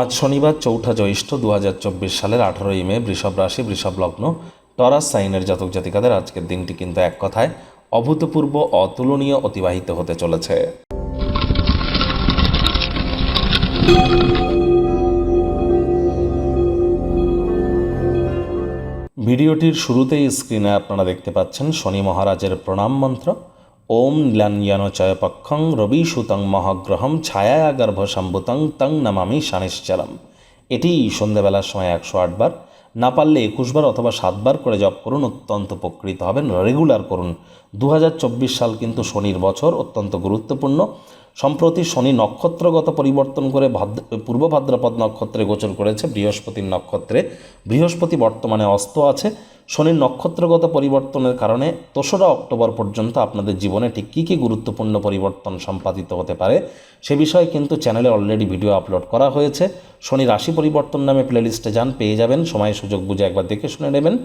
আজ শনিবার চৌঠা জ্যৈষ্ঠ দু সালের আঠারোই মে বৃষভ রাশি, বৃষভ লগ্ন। টরাস সাইনের জাতক জাতিকাদের আজকের দিনটি কিন্তু এক কথায় অভূতপূর্ব, অতুলনীয়, অতিবাহিত হতে চলেছে। ভিডিওটির শুরুতেই স্ক্রিনে আপনারা দেখতে পাচ্ছেন শনি মহারাজের প্রণাম মন্ত্র। ওম নীলাঞ্জনচয় পক্ষং রবি সুতং মহাগ্রহম ছায়া গর্ভ সম্ভুতং তং নমামি শানিশ্চরম এটি সন্ধ্যাবেলার সময় একশো আটবার না পারলে একুশবার অথবা সাতবার করে জপ করুন, অত্যন্ত উপকৃত হবেন। রেগুলার করুন। দু হাজার চব্বিশ সাল কিন্তু শনির বছর, অত্যন্ত গুরুত্বপূর্ণ। সম্প্রতি শনি নক্ষত্রগত পরিবর্তন করে ভাদ্র পূর্ব ভাদ্রপদ নক্ষত্রে গোচর করেছে, বৃহস্পতির নক্ষত্রে। বৃহস্পতি বর্তমানে অস্ত আছে। শনির নক্ষত্রগত পরিবর্তনের কারণে দোসরা অক্টোবর পর্যন্ত আপনাদের জীবনে ঠিক কী কী গুরুত্বপূর্ণ পরিবর্তন সম্পাদিত হতে পারে সে বিষয়ে কিন্তু চ্যানেলে অলরেডি ভিডিও আপলোড করা হয়েছে। শনি রাশি পরিবর্তন নামে প্লেলিস্টে যান, পেয়ে যাবেন। সময়, সুযোগ বুঝে একবার দেখে শুনে নেবেন।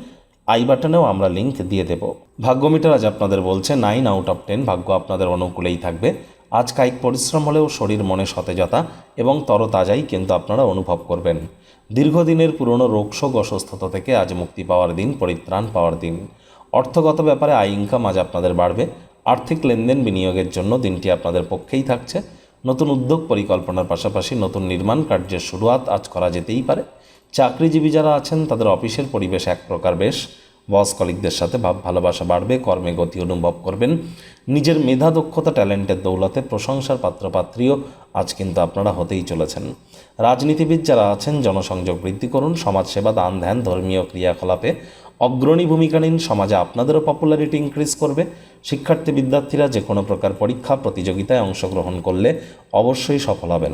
আই বাটনেও আমরা লিঙ্ক দিয়ে দেব। ভাগ্যমিটার আজ আপনাদের বলছে, নাইন আউট অফ টেন, ভাগ্য আপনাদের অনুকূলেই থাকবে। আজ কায়িক পরিশ্রম হলেও শরীর মনে সতেজতা এবং তরতাজাই কিন্তু আপনারা অনুভব করবেন। দীর্ঘদিনের পুরনো রোগশোক অসুস্থতা থেকে আজ মুক্তি পাওয়ার দিন, পরিত্রাণ পাওয়ার দিন। অর্থগত ব্যাপারে আয় ইনকাম আজ আপনাদের বাড়বে। আর্থিক লেনদেন বিনিয়োগের জন্য দিনটি আপনাদের পক্ষেই থাকছে। নতুন উদ্যোগ পরিকল্পনার পাশাপাশি নতুন নির্মাণ কার্যের শুরুয়াত আজ করা যেতেই পারে। চাকরিজীবী যারা আছেন, তাদের অফিসের পরিবেশ এক প্রকার বেশ। বস কলিকদের সাথে ভাব ভালোবাসা বাড়বে, কর্মে গতি অনুভব করবেন। নিজের মেধা দক্ষতা, ট্যালেন্টের দৌলতে প্রশংসার পাত্রপাত্রীও আজ কিন্তু আপনারা হতেই চলেছেন। রাজনীতিবিদ যারা আছেন, জনসংযোগ বৃদ্ধি করুন, সমাজসেবা, দান ধ্যান, ধর্মীয় ক্রিয়াকলাপে অগ্রণী ভূমিকা নিন, সমাজে আপনাদেরও পপুলারিটি ইনক্রিজ করবে। শিক্ষার্থী, বিদ্যার্থীরা যে কোনো প্রকার পরীক্ষা, প্রতিযোগিতায় অংশগ্রহণ করলে অবশ্যই সফল হবেন।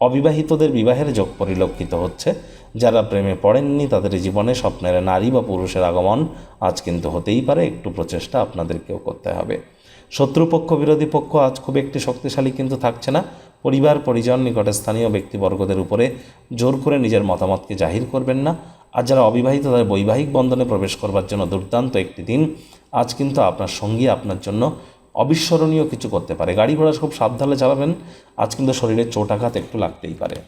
অবিবাহিতদের বিবাহের যোগ পরিলক্ষিত হচ্ছে। যারা প্রেমে পড়েননি, তাদের জীবনে স্বপ্নের নারী বা পুরুষের আগমন আজ কিন্তু হতেই পারে। একটু প্রচেষ্টা আপনাদেরকেও করতে হবে। শত্রুপক্ষ, বিরোধী পক্ষ আজ খুব একটি শক্তিশালী কিন্তু থাকছে না। পরিবার, পরিজন, নিকটে স্থানীয় ব্যক্তিবর্গদের উপরে জোর করে নিজের মতামতকে জাহির করবেন না। আর যারা অবিবাহিত, তাদের বৈবাহিক বন্ধনে প্রবেশ করবার জন্য দুর্দান্ত একটি দিন। আজ কিন্তু আপনার সঙ্গী আপনার জন্য অবিস্মরণীয় কিছু করতে পারে। গাড়ি ঘোড়া খুব সাবধানে চালাবেন, আজ কিন্তু শরীরে চোট আঘাত একটু লাগতেই পারে।